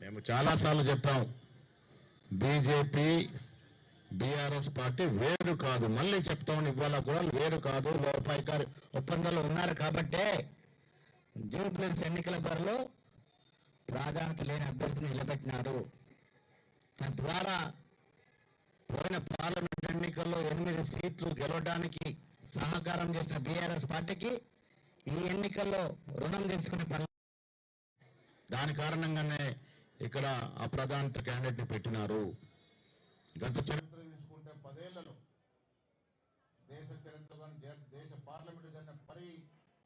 మేము చాలాసార్లు చెప్పాం. బీజేపీ బీఆర్ఎస్ పార్టీ వేరు కాదు. మళ్ళీ చెప్తామని ఇవాళ కూడా వేరు కాదు. లోపాయికారి ఒప్పందాలు ఉన్నారు కాబట్టే జూబ్లీస్ ఎన్నికల బరిలో ప్రాధాన్యత లేని అభ్యర్థిని నిలబెట్టినారు. తద్వారా పోయిన పార్లమెంట్ ఎన్నికల్లో ఎనిమిది సీట్లు గెలవడానికి సహకారం చేసిన బీఆర్ఎస్ పార్టీకి ఈ ఎన్నికల్లో రుణం తీసుకునే పని దాని కారణంగానే ఇక్కడ అప్రధానిత క్యాండిడేట్ పెట్టినారు. గత చరిత్ర తీసుకుంటే పదేళ్ళలో దేశ చరిత్ర దేశ పార్లమెంటు జరిగిన పరి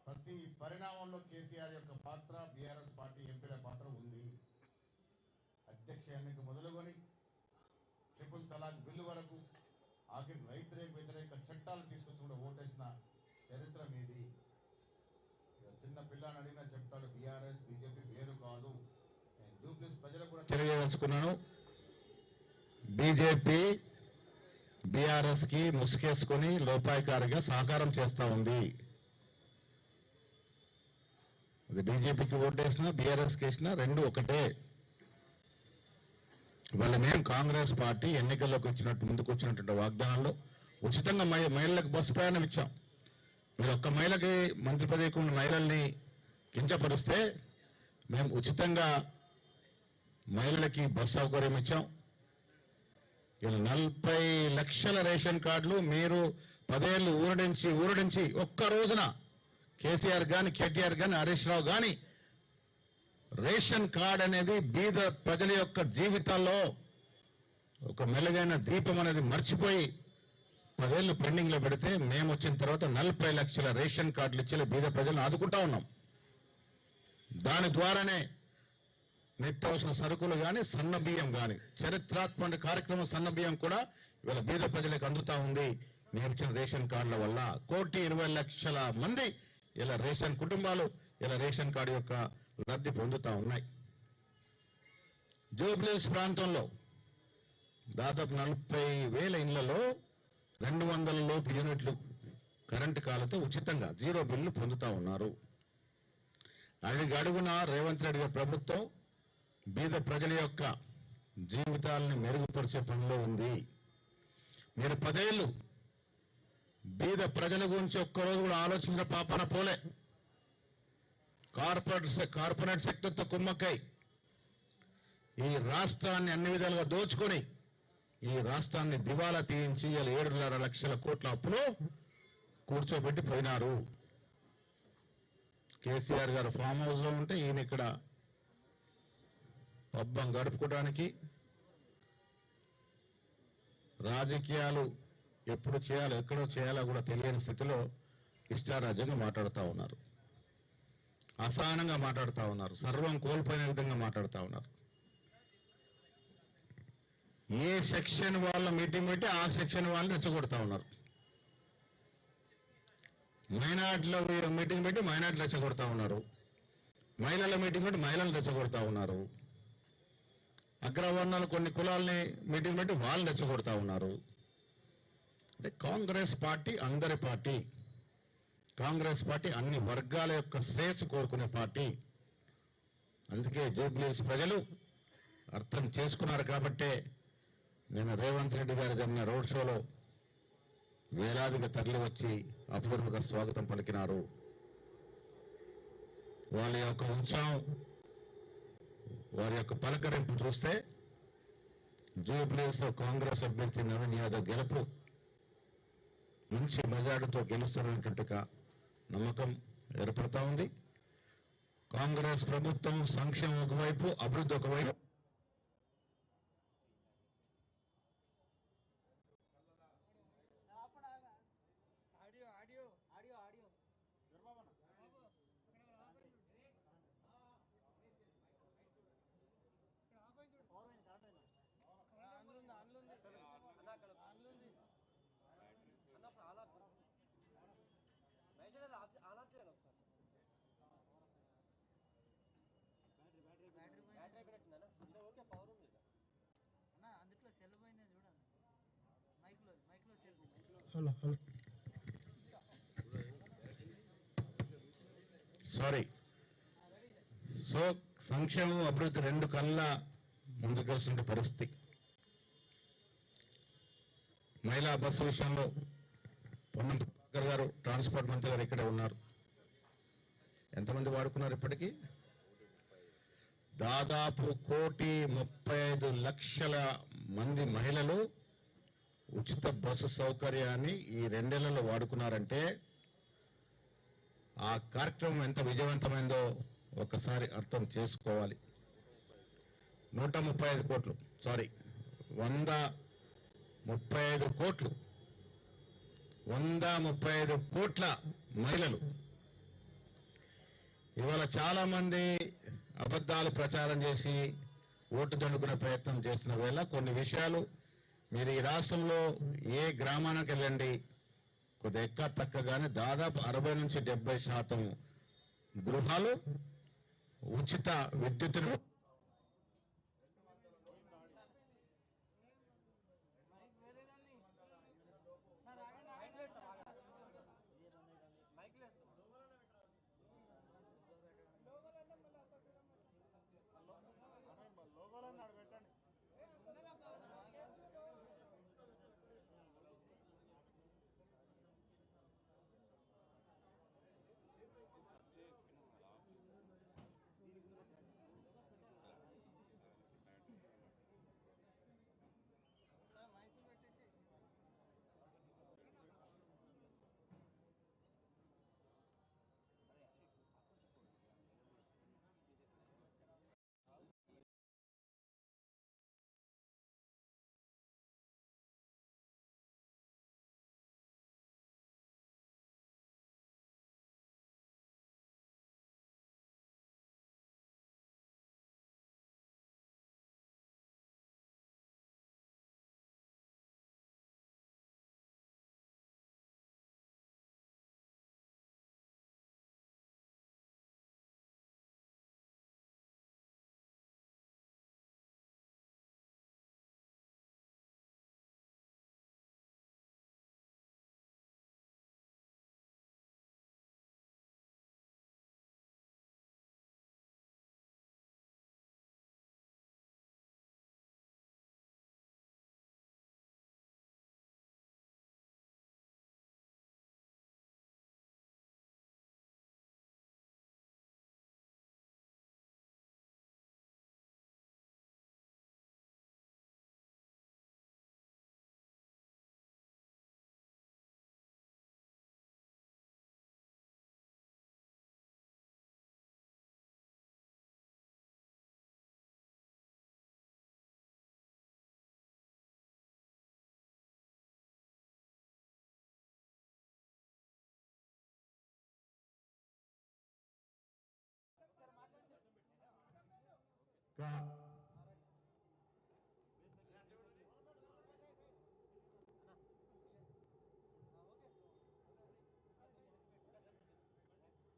ప్రతి పరిణామంలో కేసీఆర్ యొక్క పాత్ర బీఆర్ఎస్ పార్టీ ఎంపీల పాత్ర ఉంది. అధ్యక్ష ఎన్నిక మొదలుకొని ట్రిపుల్ తలాక్ బిల్లు వరకు ఆఖరి రైతు వ్యతిరేక చట్టాలు తీసుకొచ్చి కూడా ఓటేసిన చరిత్ర మీది. చిన్న పిల్లని అడిగినా చెప్తాడు బీఆర్ఎస్ బీజేపీ వేరు కాదు. ప్రజలకు కూడా తెలియదలుచుకున్నాను బీజేపీ బీఆర్ఎస్కి ముసుకేసుకొని లోపాయకారిగా సహకారం చేస్తా ఉంది. అది బీజేపీకి ఓటేసినా బీఆర్ఎస్కి వేసినా రెండు ఒకటే. ఇవాళ మేము కాంగ్రెస్ పార్టీ ఎన్నికల్లోకి వచ్చినట్టు ముందుకు వచ్చినటువంటి వాగ్దానాల్లో ఉచితంగా మహి మహిళలకు బస్సు ప్రయాణం ఇచ్చాం. మీరు ఒక్క మహిళకి మంత్రి పదవికి ఉన్న మహిళల్ని కించపరిస్తే మేము ఉచితంగా మహిళలకి బస్ సౌకర్యం ఇచ్చాం. ఇలా నలభై లక్షల రేషన్ కార్డులు మీరు పదేళ్ళు ఊరడించి ఊరడించి ఒక్క రోజున కేసీఆర్ కానీ కేటీఆర్ కానీ హరీష్ రావు కానీ రేషన్ కార్డ్ అనేది బీద ప్రజల యొక్క జీవితాల్లో ఒక మెలుగైన దీపం అనేది మర్చిపోయి పదేళ్ళు పెండింగ్లో పెడితే మేము వచ్చిన తర్వాత నలభై లక్షల రేషన్ కార్డులు ఇచ్చి బీద ప్రజలను ఆదుకుంటా ఉన్నాం. దాని ద్వారానే నిత్యావసర సరుకులు కానీ సన్న బియ్యం కానీ చరిత్రాత్మక కార్యక్రమం సన్న బియ్యం కూడా ఇవాళ బీద ప్రజలకు అందుతా ఉంది. మేము ఇచ్చిన రేషన్ కార్డుల వల్ల కోటి ఇరవై లక్షల మంది ఇలా రేషన్ కుటుంబాలు ఇలా రేషన్ కార్డు యొక్క లబ్ధి పొందుతా ఉన్నాయి. జూబ్లీస్ ప్రాంతంలో దాదాపు నలభై వేల ఇళ్ళలో రెండు వందల లోపు యూనిట్లు కరెంటు కాలతో ఉచితంగా జీరో బిల్లు పొందుతా ఉన్నారు. అడిగి అడుగున రేవంత్ రెడ్డి గారి ప్రభుత్వం బీద ప్రజల యొక్క జీవితాలను మెరుగుపరిచే పనిలో ఉంది. మీరు పదేళ్ళు బీద ప్రజల గురించి ఒక్కరోజు కూడా ఆలోచించిన పాపన పోలే. కార్పొరేట్ కార్పొరేట్ సెక్టర్తో కుమ్మక్కై ఈ రాష్ట్రాన్ని అన్ని విధాలుగా దోచుకొని ఈ రాష్ట్రాన్ని దివాలా తీయించి ఇలా ఏడున్నర లక్షల కోట్ల అప్పులు కూర్చోబెట్టి పోయినారు. కేసీఆర్ గారు ఫామ్ హౌస్లో ఉంటే ఈయన ఇక్కడ పబ్బం గడుపుకోవడానికి రాజకీయాలు ఎప్పుడు చేయాలో ఎక్కడో చేయాలో కూడా తెలియని స్థితిలో ఇష్టారాజ్యంగా మాట్లాడుతూ ఉన్నారు. అసహనంగా మాట్లాడుతూ ఉన్నారు. సర్వం కోల్పోయిన విధంగా మాట్లాడుతూ ఉన్నారు. ఏ సెక్షన్ వాళ్ళ మీటింగ్ పెట్టి ఆ సెక్షన్ వాళ్ళని రెచ్చగొడతా ఉన్నారు. మైనార్టీల మీటింగ్ పెట్టి మైనార్టీలు రెచ్చగొడతా ఉన్నారు. మహిళల మీటింగ్ పెట్టి మహిళలు రెచ్చగొడతా ఉన్నారు. అగ్రవర్ణాలు కొన్ని కులాలని మీటింగ్ పెట్టి వాళ్ళు రెచ్చగొడతా ఉన్నారు. అంటే కాంగ్రెస్ పార్టీ అందరి పార్టీ. కాంగ్రెస్ పార్టీ అన్ని వర్గాల యొక్క శ్రేయస్సు కోరుకునే పార్టీ. అందుకే జూబ్లీస్ ప్రజలు అర్థం చేసుకున్నారు కాబట్టే నేను రేవంత్ రెడ్డి గారు జరిగిన రోడ్ షోలో వేలాదిగా తరలి వచ్చి అపూర్వక స్వాగతం పలికినారు. వాళ్ళ యొక్క ఉత్సాహం వారి యొక్క పలకరింపు చూస్తే జూబ్లీస్లో కాంగ్రెస్ అభ్యర్థి నవీన్ యాదవ్ గెలుపు మంచి మెజార్టీతో గెలుస్తున్నటువంటి నమ్మకం ఏర్పడతా ఉంది. కాంగ్రెస్ ప్రభుత్వం సంక్షేమం ఒకవైపు అభివృద్ధి ఒకవైపు ఆడియో ఆడియో ఆడియో ఆడియో అందులో అందులో అందులో అన్న ఒకసారి ఆలా వైశాలి ఆలా చేయాలి ఒకసారి బ్యాటరీ బ్యాటరీ అయిపోయినట్టుందన్న ఇది ఓకే పవర్ ఉంది ఇక. అన్న అందుట్లో సెల్ పోయింది చూడండి మైక్లో మైక్లో cell hello hello. Sorry so సంక్షేమం అభివృద్ధి రెండు కల్లా ముందుకేసిన పరిస్థితి. మహిళా బస్సు విషయంలో పొన్నం ప్రభాకర్ గారు ట్రాన్స్పోర్ట్ మంత్రి గారు ఇక్కడే ఉన్నారు. ఎంతమంది వాడుకున్నారు ఇప్పటికీ? దాదాపు కోటి ముప్పై ఐదు లక్షల మంది మహిళలు ఉచిత బస్సు సౌకర్యాన్ని ఈ రెండేళ్ళలో వాడుకున్నారంటే ఆ కార్యక్రమం ఎంత విజయవంతమైందో ఒకసారి అర్థం చేసుకోవాలి. నూట ముప్పై ఐదు కోట్లు సారీ వంద ముప్పై ఐదు కోట్లు వంద ముప్పై ఐదు కోట్ల మహిళలు. ఇవాళ చాలా మంది అబద్ధాలు ప్రచారం చేసి ఓటు దండుకునే ప్రయత్నం చేసిన వేళ కొన్ని విషయాలు మీరు ఈ రాష్ట్రంలో ఏ గ్రామానికి వెళ్ళండి కొద్ది ఎక్క తక్కగానే దాదాపు అరవై నుంచి డెబ్బై శాతం గృహాలు ఉచిత విద్యుత్తును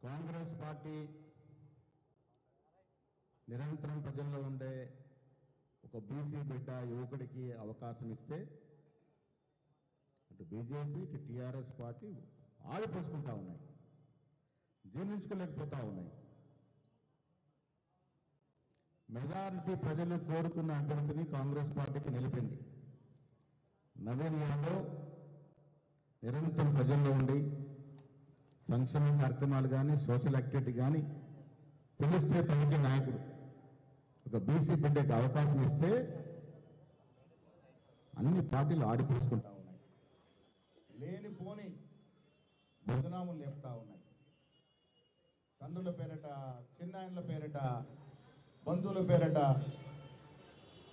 కాంగ్రెస్ పార్టీ నిరంతరం ప్రజల్లో ఉండే ఒక బీసీ బిడ్డ యువకుడికి అవకాశం ఇస్తే అటు బీజేపీ ఇటు టీఆర్ఎస్ పార్టీ ఆడిపోసుకుంటా ఉన్నాయి. జీర్ణించుకోలేకపోతా ఉన్నాయి. మెజారిటీ ప్రజలు కోరుకున్న అభ్యర్థిని కాంగ్రెస్ పార్టీకి నిలిపింది. నవీన్ యాదవ్ నిరంతరం ప్రజల్లో ఉండి సంక్షేమ కార్యక్రమాలు కానీ సోషల్ యాక్టివిటీ కానీ పిలిస్తే తనకి నాయకుడు. ఒక బీసీ బిడ్డకి అవకాశం ఇస్తే అన్ని పార్టీలు ఆడిపోసుకుంటా ఉన్నాయి. లేనిపోని బదనాములు లేపుతా ఉన్నాయి. తండ్రుల పేరట చిన్నాయనల పేరట బంధువుల పేరట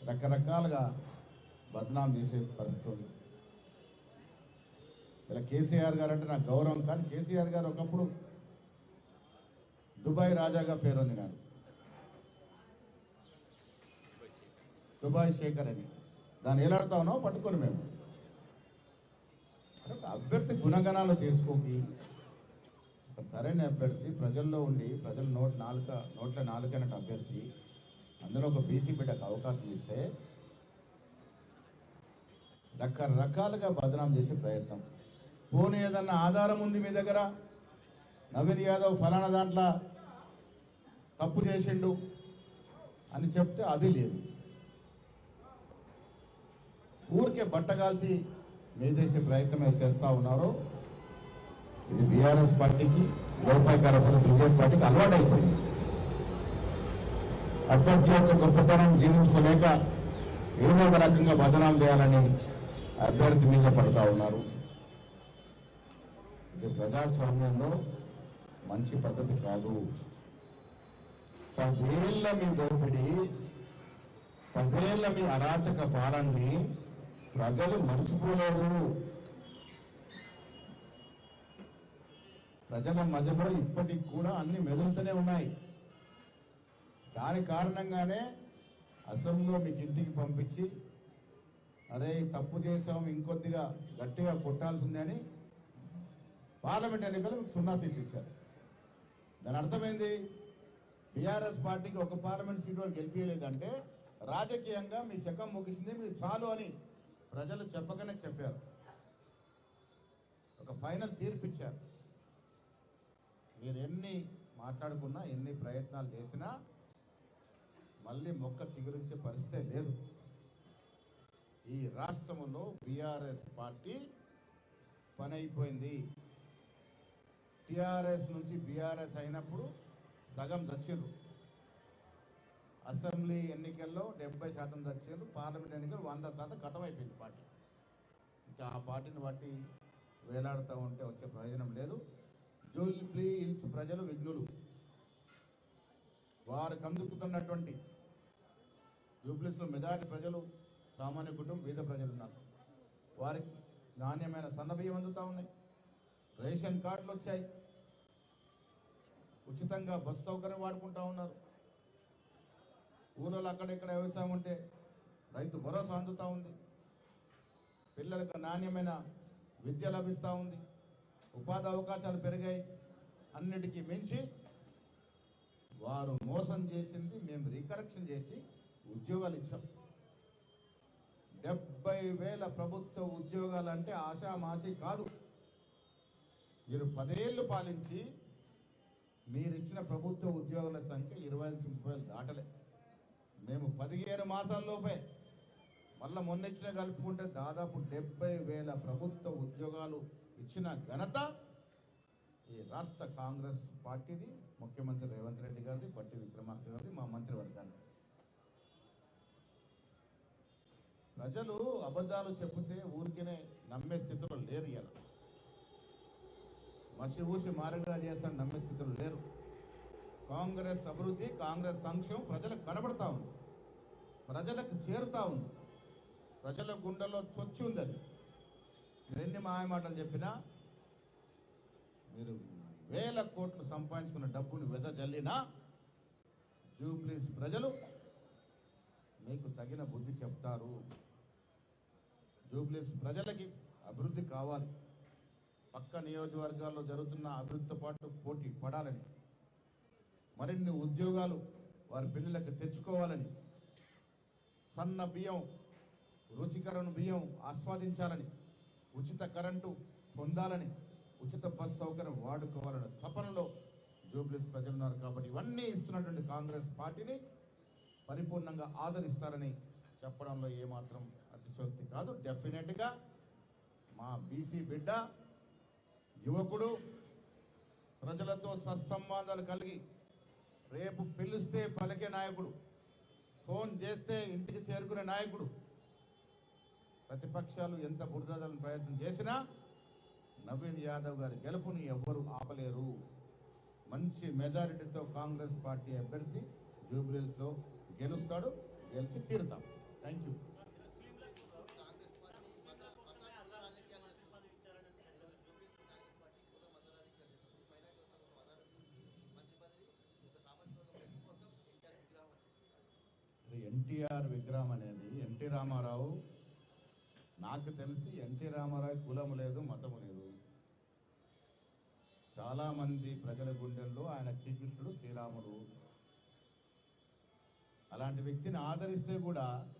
రకరకాలుగా బదనాం చేసే పరిస్థితులు ఇలా కేసీఆర్ గారు అంటే నాకు గౌరవం కానీ కేసీఆర్ గారు ఒకప్పుడు దుబాయ్ రాజాగా పేరొందినాడు దుబాయ్ శేఖర్ అని. దాన్ని ఎలాడుతా ఉన్నావు పట్టుకొని మేము. అభ్యర్థి గుణగణాలు తీసుకోకి సరైన అభ్యర్థి ప్రజల్లో ఉండి ప్రజల నోట్ నాలుక నోట్ల నాలుకైనట్టు అభ్యర్థి అందులో ఒక బీసీ బిడ్డకు అవకాశం ఇస్తే రకరకాలుగా బదనాం చేసే ప్రయత్నం. పోనీ ఏదన్నా ఆధారం ఉంది మీ దగ్గర? నవీన్ యాదవ్ ఫలానా దాంట్లో తప్పు చేసిండు అని చెప్తే అది లేదు. ఊరికే బట్టగాల్చి మీదేసే ప్రయత్నం చేస్తూ ఉన్నారో. ఇది బీఆర్ఎస్ పార్టీకి లోపాయకార బీజేపీ పార్టీకి అలవాటైపోయింది. అభ్యర్థి యొక్క గొప్పతనం జీవించుకోలేక ఏదో ఒక రకంగా భజనాలు చేయాలని అభ్యర్థి మీద పడతా ఉన్నారు. ఇది ప్రజాస్వామ్యంలో మంచి పద్ధతి కాదు. పదేళ్ళ మీ దోపిడీ పదేళ్ళ మీ అరాచక పాలనని ప్రజలు మర్చిపోలేరు. ప్రజల మధ్యలో ఇప్పటికి కూడా అన్ని మెదులుతూనే ఉన్నాయి. దాని కారణంగానే అసెంబ్లీలో మీకు ఇంటికి పంపించి అదే తప్పు చేసాం ఇంకొద్దిగా గట్టిగా కొట్టాల్సిందని పార్లమెంట్ ఎన్నికలు మీకు సున్నా సీట్లు ఇచ్చారు. దాని అర్థమైంది? బీఆర్ఎస్ పార్టీకి ఒక పార్లమెంట్ సీట్ కూడా గెలిపించలేదంటే రాజకీయంగా మీ శకం ముగిసింది మీరు చాలు అని ప్రజలు చెప్పకనే చెప్పారు. ఒక ఫైనల్ తీర్పు ఇచ్చారు. మీరు ఎన్ని మాట్లాడుకున్నా ఎన్ని ప్రయత్నాలు చేసినా మళ్ళీ మొక్క చిగురించే పరిస్థితే లేదు. ఈ రాష్ట్రంలో బీఆర్ఎస్ పార్టీ పని అయిపోయింది టిఆర్ఎస్ నుంచి బీఆర్ఎస్ అయినప్పుడు సగం దచ్చిండ్రు. అసెంబ్లీ ఎన్నికల్లో డెబ్బై శాతం దచ్చిండ్రు. పార్లమెంట్ ఎన్నికలు వంద శాతం ఖతం అయిపోయింది పార్టీ. ఇంకా ఆ పార్టీని బట్టి వేలాడుతూ ఉంటే వచ్చే ప్రయోజనం లేదు. జూబ్లీ హిల్స్ ప్రజలు విఘ్నులు వారికి అందుకుతున్నటువంటి జూబ్లీస్లో మెజారిటీ ప్రజలు సామాన్య కుటుంబం పేద ప్రజలు ఉన్నారు. వారికి నాణ్యమైన సన్నబియ్యం అందుతూ ఉన్నాయి. రేషన్ కార్డులు వచ్చాయి. ఉచితంగా బస్సు సౌకర్యం వాడుకుంటూ ఉన్నారు. ఊళ్ళో అక్కడెక్కడ వ్యవసాయం ఉంటే రైతు భరోసా అందుతూ ఉంది. పిల్లలకు నాణ్యమైన విద్య లభిస్తూ ఉంది. ఉపాధి అవకాశాలు పెరిగాయి. అన్నిటికీ మించి వారు మోసం చేసింది మేము రీకరెక్షన్ చేసి ఉద్యోగాలు ఇచ్చాం. డెబ్బై వేల ప్రభుత్వ ఉద్యోగాలు అంటే ఆశామాషి కాదు. మీరు పదేళ్ళు పాలించి మీరు ఇచ్చిన ప్రభుత్వ ఉద్యోగుల సంఖ్య ఇరవై నుంచి ముప్పై వేలు దాటలే. మేము పదిహేను మాసాల్లోపే మళ్ళీ మొన్న ఇచ్చిన కలుపుకుంటే దాదాపు డెబ్బై వేల ప్రభుత్వ ఉద్యోగాలు ఇచ్చిన ఘనత ఈ రాష్ట్ర కాంగ్రెస్ పార్టీది ముఖ్యమంత్రి రేవంత్ రెడ్డి గారిది బట్టి విక్రమార్క గారిది మా మంత్రివర్గాన్ని ప్రజలు అబద్ధాలు చెబితే ఊరికినే నమ్మే స్థితిలో లేరు ఇలా మసి ఊసి మారగా చేస్తాను నమ్మే స్థితిలో లేరు. కాంగ్రెస్ అభివృద్ధి కాంగ్రెస్ సంక్షేమం ప్రజలకు కనబడతా ఉంది. ప్రజలకు చేరుతా ఉంది. ప్రజల గుండెల్లో చొచ్చి ఉంది అది. ఎన్ని మాయమాటలు చెప్పినా మీరు వేల కోట్లు సంపాదించుకున్న డబ్బుని వెదజల్లినా జూబ్లీస్ ప్రజలు మీకు తగిన బుద్ధి చెప్తారు. జూబ్లీస్ ప్రజలకి అభివృద్ధి కావాలి. పక్క నియోజకవర్గాల్లో జరుగుతున్న అభివృద్ధితో పాటు పోటీ పడాలని మరిన్ని ఉద్యోగాలు వారి పిల్లలకు తెచ్చుకోవాలని సన్న బియ్యం రుచికరణ బియ్యం ఆస్వాదించాలని ఉచిత కరెంటు పొందాలని ఉచిత బస్ సౌకర్యం వాడుకోవాలని తపనలో జూబ్లీస్ ప్రజలు ఉన్నారు కాబట్టి ఇవన్నీ ఇస్తున్నటువంటి కాంగ్రెస్ పార్టీని పరిపూర్ణంగా ఆదరిస్తారని చెప్పడంలో ఏమాత్రం అతిశోక్తి కాదు. డెఫినెట్గా మా బీసీ బిడ్డ యువకుడు ప్రజలతో సత్సంబంధాలు కలిగి రేపు పిలిస్తే పలికే నాయకుడు ఫోన్ చేస్తే ఇంటికి చేరుకునే నాయకుడు ప్రతిపక్షాలు ఎంత బురదలను ప్రయత్నం చేసినా నవీన్ యాదవ్ గారి గెలుపుని ఎవ్వరూ ఆపలేరు. మంచి మెజారిటీతో కాంగ్రెస్ పార్టీ అభ్యర్థి జూబ్లీస్లో గెలుస్తాడు గెలిచి తీరుతాం థ్యాంక్ యూ. ఎన్టీఆర్ విగ్రహం అనేది ఎన్టీ రామారావు నాకు తెలిసి ఎన్టీ రామారావు కులము లేదు మతము లేదు. చాలామంది ప్రజల గుండెల్లో ఆయన శ్రీకృష్ణుడు శ్రీరాముడు. అలాంటి వ్యక్తిని ఆదరిస్తే కూడా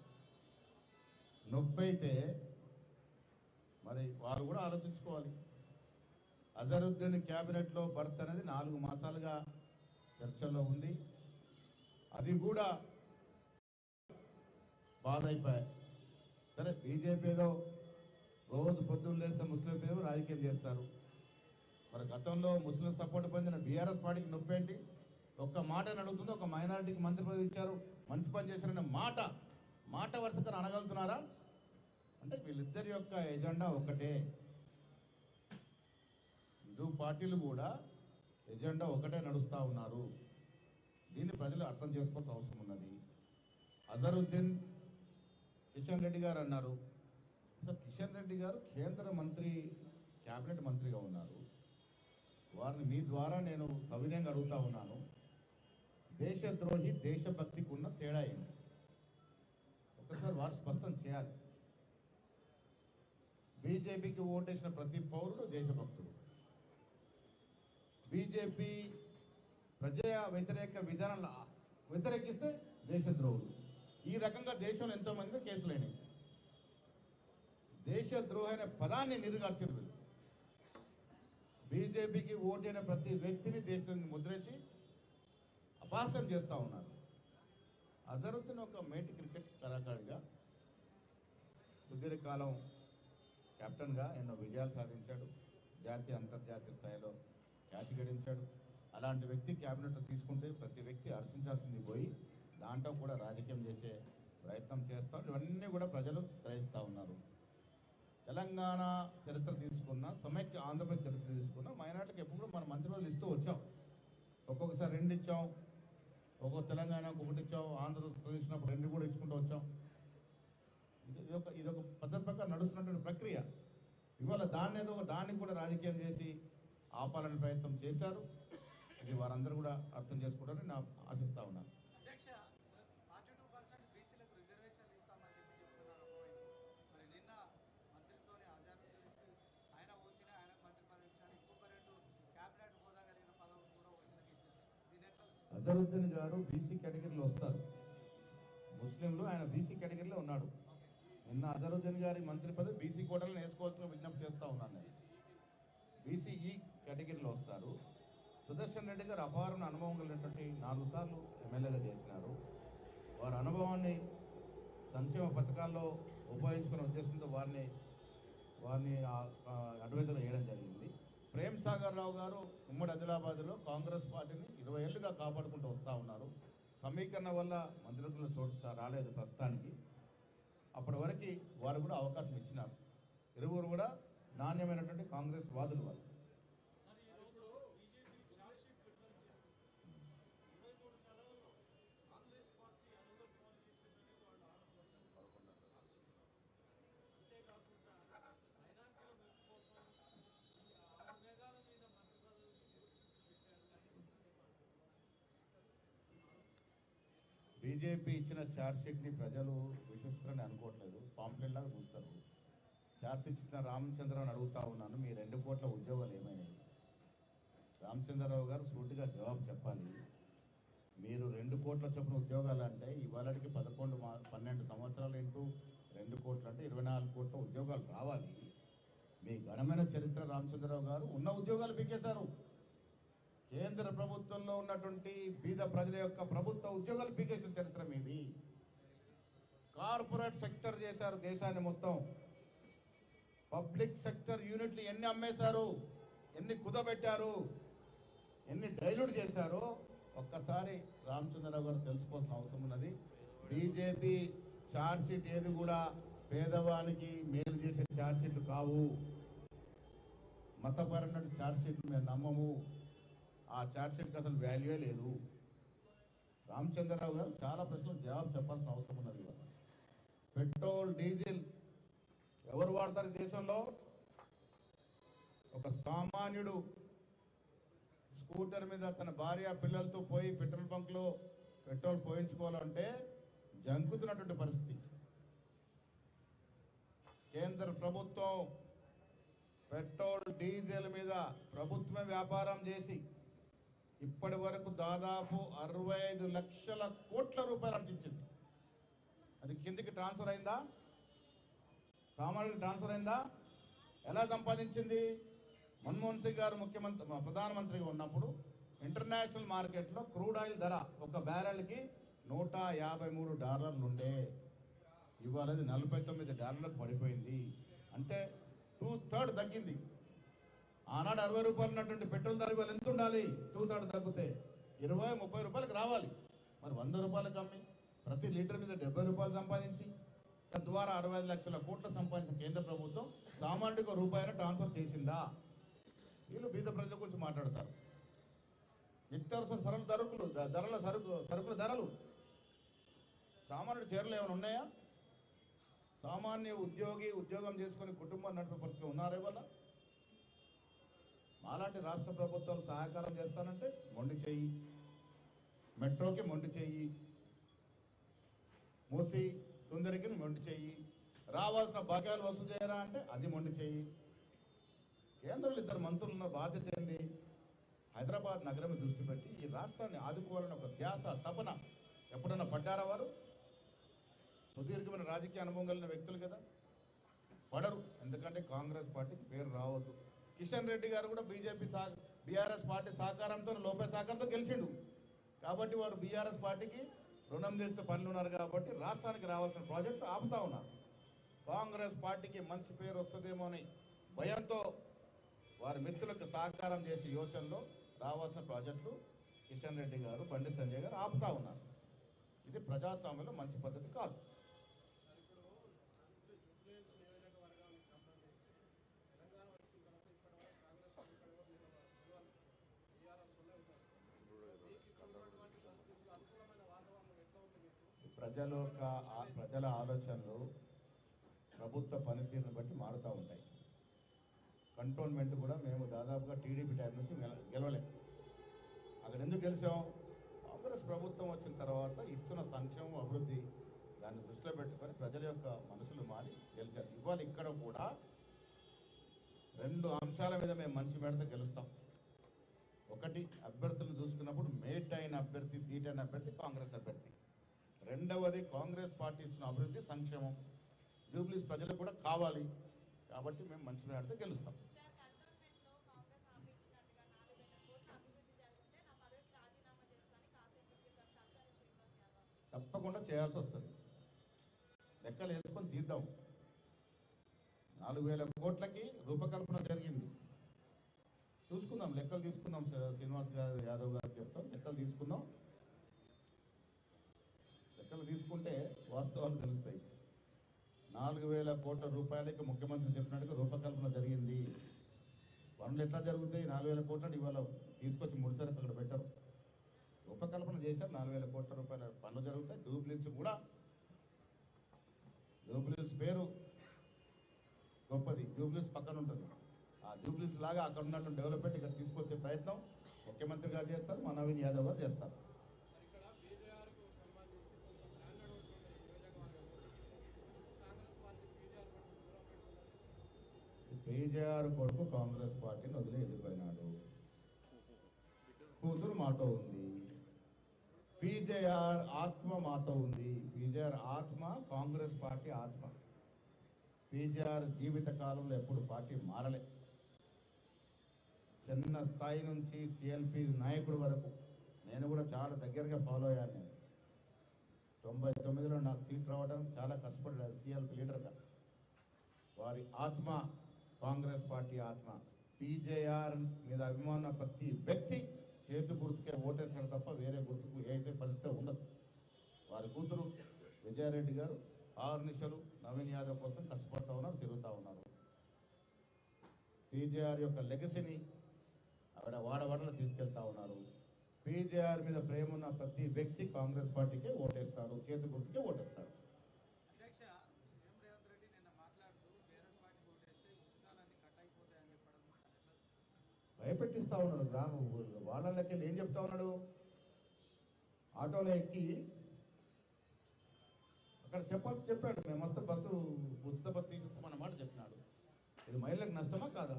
నొప్పి అయితే మరి వారు కూడా ఆలోచించుకోవాలి. అజరుద్దీన్ క్యాబినెట్లో బర్త్ అనేది నాలుగు మాసాలుగా చర్చల్లో ఉంది. అది కూడా బాధ అయిపోయాయి సరే బీజేపీ ఏదో రోజు పొద్దున్న లేస్తే ముస్లిం ఏదో రాజకీయం చేస్తారు. మరి గతంలో ముస్లిం సపోర్ట్ పొందిన బీఆర్ఎస్ పార్టీకి నొప్పేంటి? ఒక్క మాట అడుగుతుంది ఒక మైనారిటీకి మంత్రి పదవి ఇచ్చారు మంచి పని చేశారనే మాట మాట వరుసగా అనగలుగుతున్నారా? అంటే వీళ్ళిద్దరి యొక్క ఎజెండా ఒకటే. ఇరు పార్టీలు కూడా ఎజెండా ఒకటే నడుస్తూ ఉన్నారు. దీన్ని ప్రజలు అర్థం చేసుకోవాల్సిన అవసరం ఉన్నది. అజరుద్దీన్ కిషన్ రెడ్డి గారు అన్నారు. సార్ కిషన్ రెడ్డి గారు కేంద్ర మంత్రి క్యాబినెట్ మంత్రిగా ఉన్నారు. వారిని మీ ద్వారా నేను సవినయంగా అడుగుతా ఉన్నాను. దేశద్రోహి దేశభక్తికి ఉన్న తేడా ఏంటి? ఒకసారి వారు స్పష్టం చేయాలి. బీజేపీకి ఓటేసిన ప్రతి పౌరుడు దేశభక్తుడు. బీజేపీ ప్రజా వ్యతిరేక విధానాలు వ్యతిరేకిస్తే దేశద్రోహుడు. ఈ రకంగా దేశంలో ఎంతో మంది కేసులైనాయి. దేశద్రోహి అనే పదాన్ని నిరుగార్చారు బీజేపీకి ఓటైన ప్రతి వ్యక్తిని దేశాన్ని ముద్రేసి అపాసం చేస్తూ ఉన్నారు. అజరుద్దీన్ ఒక మేటి క్రికెట్ కళాకారుడిగా సుదీర్ఘకాలం కెప్టెన్గా ఎన్నో విజయాలు సాధించాడు. జాతీయ అంతర్జాతీయ స్థాయిలో ఖ్యాతి గడించాడు. అలాంటి వ్యక్తి క్యాబినెట్ తీసుకుంటే ప్రతి వ్యక్తి హర్షించాల్సింది పోయి దాంట్లో కూడా రాజకీయం చేసే ప్రయత్నం చేస్తాం. ఇవన్నీ కూడా ప్రజలు గ్రహిస్తూ ఉన్నారు. తెలంగాణ చరిత్ర తీసుకున్న సమైక్య ఆంధ్రప్రదేశ్ చరిత్ర తీసుకున్న మైనార్టీకి ఎప్పుడు మన మంత్రివర్గం ఇస్తూ వచ్చాం. ఒక్కొక్కసారి రెండు ఇచ్చాం ఒక్కొక్క తెలంగాణకు ఒకటి ఇచ్చాం ఆంధ్రప్రదేశ్ ఉన్నప్పుడు రెండు కూడా ఇచ్చుకుంటూ వచ్చాం. ఇది ఇది ఒక ఇది ఒక పద్ధతి ప్రకారం నడుస్తున్నటువంటి ప్రక్రియ. ఇవాళ దాన్ని ఏదో ఒక దాన్ని కూడా రాజకీయం చేసి ఆపాలని ప్రయత్నం చేశారు. ఇది వారందరూ కూడా అర్థం చేసుకుంటారని నా ఆశిస్తూ ఉన్నాను. అజరుద్దీన్ గారు బీసీ కేటగిరీలో వస్తారు. ముస్లింలు ఆయన బీసీ కేటగిరీలో ఉన్నాడు. నిన్న అజరుద్దీన్ గారి మంత్రి పదవి బీసీ కోటలను వేసుకోవాల్సిన విజ్ఞప్తి చేస్తూ ఉన్నాను నేను. బీసీఈ కేటగిరీలో వస్తారు. సుదర్శన్ రెడ్డి గారు అపారమైన అనుభవం కలిగినటువంటి నాలుగు సార్లు ఎమ్మెల్యేగా చేసినారు. వారి అనుభవాన్ని సంక్షేమ పథకాల్లో ఉపయోగించుకునే ఉద్దేశంతో వారిని వారిని అడ్వైజర్ వేయడం జరిగింది. ప్రేమ్ సాగర్ రావు గారు ఉమ్మడి ఆదిలాబాద్లో కాంగ్రెస్ పార్టీని ఇరవై ఏళ్ళుగా కాపాడుకుంటూ వస్తూ ఉన్నారు. సమీకరణ వల్ల మంత్రులకు చోటు రాలేదు ప్రస్తుతానికి. అప్పటి వరకు వారు కూడా అవకాశం ఇచ్చినారు. ఇరువురు కూడా నాణ్యమైనటువంటి కాంగ్రెస్ వాదులు వాళ్ళు. బీజేపీ ఇచ్చిన ఛార్జ్షీట్ని ప్రజలు విశ్వసిస్తారని అనుకోవట్లేదు. పాంప్లెట్లాగా చూస్తారు. ఛార్జ్షీట్ ఇచ్చిన రామచంద్రరావుని అడుగుతా ఉన్నాను. మీ రెండు కోట్ల ఉద్యోగాలు ఏమైనాయి? రామచంద్రరావు గారు సూటిగా జవాబు చెప్పాలి. మీరు రెండు కోట్ల చొప్పున ఉద్యోగాలు అంటే ఇవాళకి పదకొండు మా పన్నెండు సంవత్సరాలు ఇంటూ రెండు కోట్లు అంటే ఇరవై నాలుగు కోట్ల ఉద్యోగాలు రావాలి. మీ ఘనమైన చరిత్ర రామచంద్రరావు గారు ఉన్న ఉద్యోగాలు పీకేశారు. కేంద్ర ప్రభుత్వంలో ఉన్నటువంటి బీద ప్రజల యొక్క ప్రభుత్వ ఉద్యోగాలు పీకేసిన చరిత్ర మీది. కార్పొరేట్ సెక్టర్ చేశారు దేశాన్ని మొత్తం. పబ్లిక్ సెక్టర్ యూనిట్లు ఎన్ని అమ్మేశారు? ఎన్ని కుదబెట్టారు? ఎన్ని డైల్యూట్ చేశారో? ఒక్కసారి రామచంద్రరావు గారు తెలుసుకోవాల్సిన అవసరం ఉన్నది. బీజేపీ ఛార్జ్షీట్ ఏది కూడా పేదవానికి మేలు చేసే ఛార్జ్షీట్లు కావు. మతపరమైన ఛార్జ్షీట్లు మేము నమ్మము. ఆ ఛార్జ్ షీట్కి అసలు వాల్యూయే లేదు. రామచంద్రరావు గారు చాలా ప్రశ్నలు జవాబు చెప్పాల్సిన అవసరం ఉన్నది పెట్రోల్ డీజిల్ ఎవరు వాడతారు దేశంలో? ఒక సామాన్యుడు స్కూటర్ మీద తన భార్య పిల్లలతో పోయి పెట్రోల్ బంక్లో పెట్రోల్ పోయించుకోవాలంటే జంకుతున్నటువంటి పరిస్థితి. కేంద్ర ప్రభుత్వం పెట్రోల్ డీజిల్ మీద ప్రభుత్వమే వ్యాపారం చేసి ఇప్పటి వరకు దాదాపు అరవై ఐదు లక్షల కోట్ల రూపాయలు అందించింది అది కిందికి ట్రాన్స్ఫర్ అయిందా? సామాన్యుడికి ట్రాన్స్ఫర్ అయిందా? ఎలా సంపాదించింది? మన్మోహన్ సింగ్ గారు ముఖ్యమంత్రి మా ప్రధానమంత్రిగా ఉన్నప్పుడు ఇంటర్నేషనల్ మార్కెట్లో క్రూడ్ ఆయిల్ ధర ఒక బ్యారెల్కి నూట యాభై మూడు డాలర్లు ఉండే ఇవాళ అది నలభై తొమ్మిది డాలర్లకు పడిపోయింది. అంటే టూ థర్డ్ తగ్గింది. ఆనాడు అరవై రూపాయలు ఉన్నటువంటి పెట్రోల్ ధర ఇవాళ ఎంత ఉండాలి? టూ తగ్గితే ఇరవై ముప్పై రూపాయలకు రావాలి. మరి వంద రూపాయలకు అమ్మి ప్రతి లీటర్ మీద డెబ్బై రూపాయలు సంపాదించి తద్వారా అరవై ఐదు లక్షల కోట్ల సంపాదించిన కేంద్ర ప్రభుత్వం సామాన్యుడికి రూపాయలు ట్రాన్స్ఫర్ చేసిందా? వీళ్ళు బీద ప్రజల గురించి మాట్లాడతారు. నిత్యావసర సరళ ధరకులు ధరల సరుకు సరుకుల ధరలు. సామాన్యుడు చీరలు ఏమైనా ఉన్నాయా? సామాన్య ఉద్యోగి ఉద్యోగం చేసుకుని కుటుంబం నడిపే పరిస్థితులు ఉన్నారా వల్ల మాలాంటి రాష్ట్ర ప్రభుత్వాలు సహకారం చేస్తానంటే మొండి చెయ్యి మెట్రోకి మొండి చేయి. మూసి సుందరికి మొండి చేయి. రావాల్సిన బాక్యాలు వసూలు చేయరా అంటే అది మొండి చెయ్యి కేంద్రంలో ఇద్దరు మంత్రులు ఉన్న బాధ్యత ఏంది? హైదరాబాద్ నగరం దృష్టి పెట్టి ఈ రాష్ట్రాన్ని ఆదుకోవాలని ఒక ధ్యాస తపన ఎప్పుడన్నా పడ్డారా వారు? సుదీర్ఘమైన రాజకీయ అనుభవం కలిగిన వ్యక్తులు కదా. పడరు. ఎందుకంటే కాంగ్రెస్ పార్టీకి పేరు రావద్దు. కిషన్ రెడ్డి గారు కూడా బీజేపీ సా బీఆర్ఎస్ పార్టీ సహకారంతో లోపే సహకారంతో గెలిచిండు. కాబట్టి వారు బీఆర్ఎస్ పార్టీకి రుణం చేసే పనులు ఉన్నారు కాబట్టి రాష్ట్రానికి రావాల్సిన ప్రాజెక్టు ఆపుతా ఉన్నారు. కాంగ్రెస్ పార్టీకి మంచి పేరు వస్తుందేమో అని భయంతో వారి మిత్రులకు సహకారం చేసే యోచనలో రావాల్సిన ప్రాజెక్టులు కిషన్ రెడ్డి గారు బండి సంజయ్ గారు ఆపుతా ఉన్నారు. ఇది ప్రజాస్వామ్యంలో మంచి పద్ధతి కాదు సార్ ఇప్పుడు ఇప్పుడు జూబ్లీహిల్స్ నియోజకవర్గానికి సంబంధించి తెలంగాణ వచ్చిన తర్వాత ఇప్పటివరకు కాంగ్రెస్ వాళ్ళు ఇక్కడ ఎవరు నిలవాలి టీఆర్ఎస్ వాళ్ళే ఉంటారు సో మీకు ఇక్కడ ఉన్నటువంటి పరిస్థితులు అనుకూలమైన వాతావరణం ఎట్లా ఉంది మీకు ప్రజల యొక్క ఆ- ప్రజల ఆలోచనలు ప్రభుత్వ పనితీరుని బట్టి మారుతూ ఉంటాయి. కంటోన్మెంట్ కూడా మేము దాదాపుగా టీడీపీ టైం నుంచి గెల- అక్కడ ఎందుకు గెలిచాం? కాంగ్రెస్ ప్రభుత్వం వచ్చిన తర్వాత ఇస్తున్న సంక్షేమం అభివృద్ధి దాన్ని దృష్టిలో పెట్టుకొని ప్రజల యొక్క మనసులు మారి గెలిచారు. ఇవాళ ఇక్కడ కూడా రెండు అంశాల మీద మేము మంచి మేడతో గెలుస్తాం. ఒకటి అభ్యర్థులు చూసుకున్నప్పుడు మేట్ అయిన అభ్యర్థి దీటైన అభ్యర్థి కాంగ్రెస్ అభ్యర్థి. రెండవది కాంగ్రెస్ పార్టీ ఇచ్చిన అభివృద్ధి సంక్షేమం. జూబ్లీస్ ప్రజలకు కూడా కావాలి. కాబట్టి మేము మంచి మేడతో గెలుస్తాం. తప్పకుండా చేయాల్సి వస్తుంది. లెక్కలు వేసుకొని తీద్దాం. నాలుగు వేల కోట్లకి రూపకల్పన జరిగింది. చూసుకుందాం లెక్కలు తీసుకుందాం శ్రీనివాస్ గారు యాదవ్ గారు చెప్తా లెక్కలు తీసుకుందాం లెక్కలు తీసుకుంటే వాస్తవాలు తెలుస్తాయి. నాలుగు వేల కోట్ల రూపాయలకి ముఖ్యమంత్రి చెప్పినట్టుగా రూపకల్పన జరిగింది. పనులు ఎట్లా జరుగుతాయి? నాలుగు వేల కోట్లని ఇవాళ తీసుకొచ్చి ముడిసరకు అక్కడ పెట్టరు. రూపకల్పన చేశారు నాలుగు వేల కోట్ల రూపాయల పనులు జరుగుతాయి. డూప్లిన్స్ కూడా. జూబ్లీస్ పేరు గొప్పది. జూబ్లీస్ పక్కన ఉంటుంది. ఆ జూబ్లీస్ లాగా అక్కడ ఉన్నట్టు డెవలప్మెంట్ ఇక్కడ తీసుకొచ్చే ప్రయత్నం ముఖ్యమంత్రి గారు చేస్తారు మా నవీన్ యాదవ్ గారు చేస్తారు సార్ ఇక్కడ బీజేఆర్కు సంబంధించి కొంత ప్లాన్ అడుగుతుండే ఈ నియోజకవర్గంలో కాంగ్రెస్ పార్టీ బీజేఆర్ పట్ల దూరం పెట్టుకున్నది కేజీఆర్ కొడుకు కాంగ్రెస్ పార్టీని వదిలి వెళ్ళిపోయినాడు. కూతురు మాతో ఉంది. పీజేఆర్ ఆత్మ మాతో ఉంది. పీజేఆర్ ఆత్మ కాంగ్రెస్ పార్టీ ఆత్మ. పీజేఆర్ జీవిత కాలంలో ఎప్పుడు పార్టీ మారలే. చిన్న స్థాయి నుంచి సిఎల్పి నాయకుడి వరకు నేను కూడా చాలా దగ్గరగా ఫాలో అయ్యాను నేను. తొంభై తొమ్మిదిలో నాకు సీట్ రావడం చాలా కష్టపడ్డాను సిఎల్పి లీడర్గా. వారి ఆత్మ కాంగ్రెస్ పార్టీ ఆత్మ. టీజేఆర్ మీద అభిమాన ప్రతి వ్యక్తి చేతి గుర్తుకే ఓటేస్తాడు తప్ప వేరే గుర్తుకు వేసే పరిస్థితి ఉండదు. వారి కూతురు విజయారెడ్డి గారు ఆరు నిశలు నవీన్ యాదవ్ కోసం కష్టపడతా ఉన్నారు తిరుగుతూ ఉన్నారు. టీజేఆర్ యొక్క లెగసీని ఆవిడ వాడవాడలు తీసుకెళ్తా ఉన్నారు. పీజేఆర్ మీద ప్రేమ ఉన్న ప్రతి వ్యక్తి కాంగ్రెస్ పార్టీకే ఓటేస్తారు చేతి గుర్తుకే ఓటేస్తారు అధ్యక్ష సీఎం రేవంత్ రెడ్డి నిన్న మాట్లాడుతూ బీఆర్ఎస్ పార్టీ ఓటేస్తే ఉచితాలన్నీ కట్ అయిపోతాయని చెప్పడం దాన్ని ఎట్లా చూస్తారు? భయపెట్టిస్తా ఉన్నాడు గ్రామం వాళ్ళకి ఏం చెప్తా ఉన్నాడు? ఆటోలో ఎక్కి అక్కడ చెప్పాల్సి చెప్పాడు. మేము వస్తే బస్సు ఉచిత బస్సు తీసుకున్న చెప్పినాడు. ఇది మహిళలకు నష్టమా కాదా?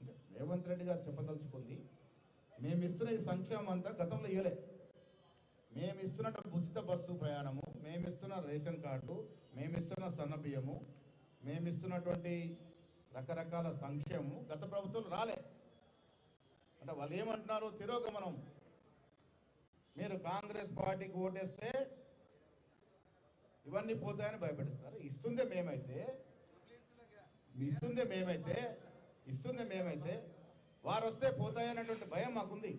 అంటే రేవంత్ రెడ్డి గారు చెప్పదలుచుకుంది మేము ఇస్తున్న ఈ సంక్షేమం అంతా గతంలో ఇవ్వలే మేము ఇస్తున్న ఉచిత బస్సు ప్రయాణము మేము ఇస్తున్న రేషన్ కార్డు మేము ఇస్తున్న సన్న బియ్యము మేము ఇస్తున్నటువంటి రకరకాల సంక్షేమము గత ప్రభుత్వం రాలే. అంటే వాళ్ళు ఏమంటున్నారు? తిరోగమనం. మీరు కాంగ్రెస్ పార్టీకి ఓటేస్తే ఇవన్నీ పోతాయని భయపడిస్తారు ఇస్తుందే మేమైతే. ఇస్తుందే మేమైతే. ఇస్తుందే మేమైతే. వారు వస్తే పోతాయనేటువంటి భయం మాకుంది.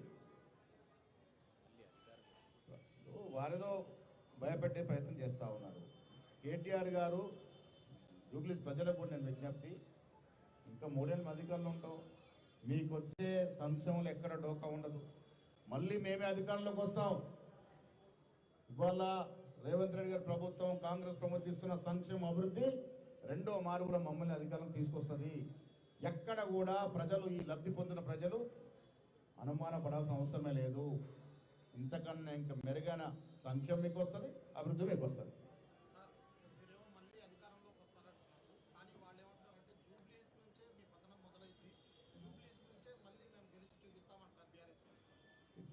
వారేదో భయపెట్టే ప్రయత్నం చేస్తూ ఉన్నారు. కేటీఆర్ గారు జూబ్లీస్ ప్రజలకు కూడా నేను విజ్ఞప్తి. ఇంకా మూడేళ్ళు అధికారంలో ఉంటావు మీకు వచ్చే సంక్షేమంలో ఎక్కడ డోకా ఉండదు. మళ్ళీ మేమే అధికారంలోకి వస్తాం. ఇవాళ రేవంత్ రెడ్డి గారి ప్రభుత్వం కాంగ్రెస్ ప్రభుత్వం ఇస్తున్న సంక్షేమ అభివృద్ధి రెండో మారు మమ్మల్ని అధికారం తీసుకొస్తుంది. ఎక్కడ కూడా ప్రజలు ఈ లబ్ధి పొందిన ప్రజలు అనుమాన పడాల్సిన అవసరమే లేదు. ఇంతకన్నా ఇంకా మెరుగైన సంక్షేమం మీకు వస్తుంది అభివృద్ధి మీకు వస్తుంది సార్ మీరేమో మళ్ళీ అధికారంలోకి వస్తారంటున్నారు కానీ వాళ్ళు ఏమంటున్నారంటే జూబ్లీస్ నుంచే మీ పతనం మొదలైంది జూబ్లీస్ నుంచే మళ్ళీ మేము గెలిచి చూపిస్తామంటారు బీఆర్ఎస్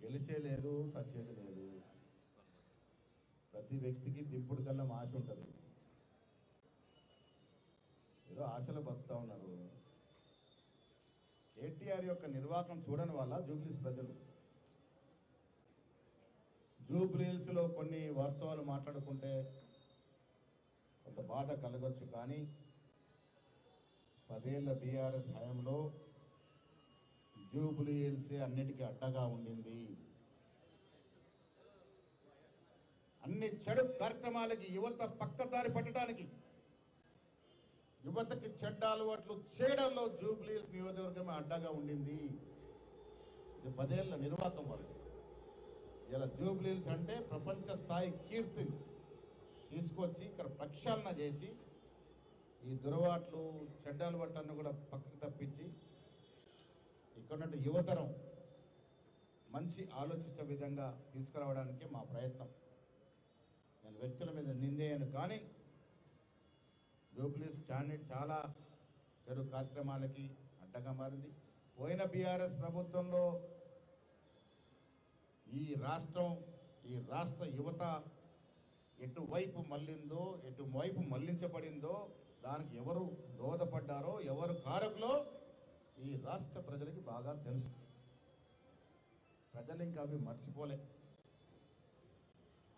గెలిచేలేదు లేదు సచ్చేది లేదు ప్రతి వ్యక్తికి దింపుడు కల్లా ఆశ ఉంటుంది. ఏదో ఆశలు బతుకుతా ఉన్నారు. కేటీఆర్ యొక్క నిర్వాహకం చూడని వల్ల జూబ్లీస్ ప్రజలు. జూబ్లీల్స్లో కొన్ని వాస్తవాలు మాట్లాడుకుంటే కొంత బాధ కలగొచ్చు కానీ పదేళ్ళ బీఆర్ఎస్ హయాంలో జూబ్లీహిల్స్ అన్నిటికీ అడ్డగా ఉండింది. అన్ని చెడు కార్యక్రమాలకి యువత పక్కదారి పట్టడానికి యువతకి చెడ్డ అలవాట్లు చేయడంలో జూబ్లీహిల్స్ నియోజకవర్గం అడ్డగా ఉండింది. ఇది పదేళ్ళ నిర్వాహకం వరకు ఇలా జూబ్లీహిల్స్ అంటే ప్రపంచ స్థాయి కీర్తి తీసుకొచ్చి ఇక్కడ ప్రక్షాళన చేసి ఈ దురవాట్లు చెడ్డ అలవాట్లను కూడా పక్కకు తప్పించి ఇక్కడ యువతరం మంచి ఆలోచించే విధంగా తీసుకురావడానికి మా ప్రయత్నం. నేను వ్యక్తుల మీద నిందేయను కానీ జూబ్లీస్ స్టాండర్డ్ చాలా చెడు కార్యక్రమాలకి అడ్డగా మారింది. పోయిన బీఆర్ఎస్ ప్రభుత్వంలో ఈ రాష్ట్రం ఈ రాష్ట్ర యువత ఎటువైపు మళ్ళిందో ఎటువైపు మళ్ళించబడిందో దానికి ఎవరు దోహదపడ్డారో ఎవరు కారకులో ఈ రాష్ట్ర ప్రజలకి బాగా తెలుసు. ప్రజలు ఇంకా అవి మర్చిపోలే.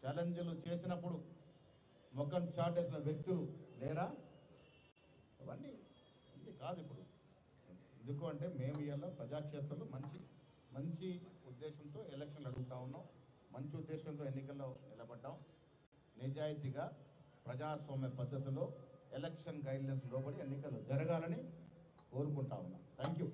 ఛాలెంజ్లు చేసినప్పుడు ముఖం చాటేసిన వ్యక్తులు లేరా? అవన్నీ ఇది కాదు ఇప్పుడు. ఎందుకు అంటే మేము ఇలా ప్రజాక్షేత్రంలో మంచి మంచి ఉద్దేశంతో ఎలక్షన్లు అడుగుతూ ఉన్నాం. మంచి ఉద్దేశంతో ఎన్నికల్లో నిలబడ్డాం. నిజాయితీగా ప్రజాస్వామ్య పద్ధతిలో ఎలక్షన్ గైడ్లైన్స్ లోబడి ఎన్నికలు జరగాలని కోరుకుంటా ఉన్నాం. Thank you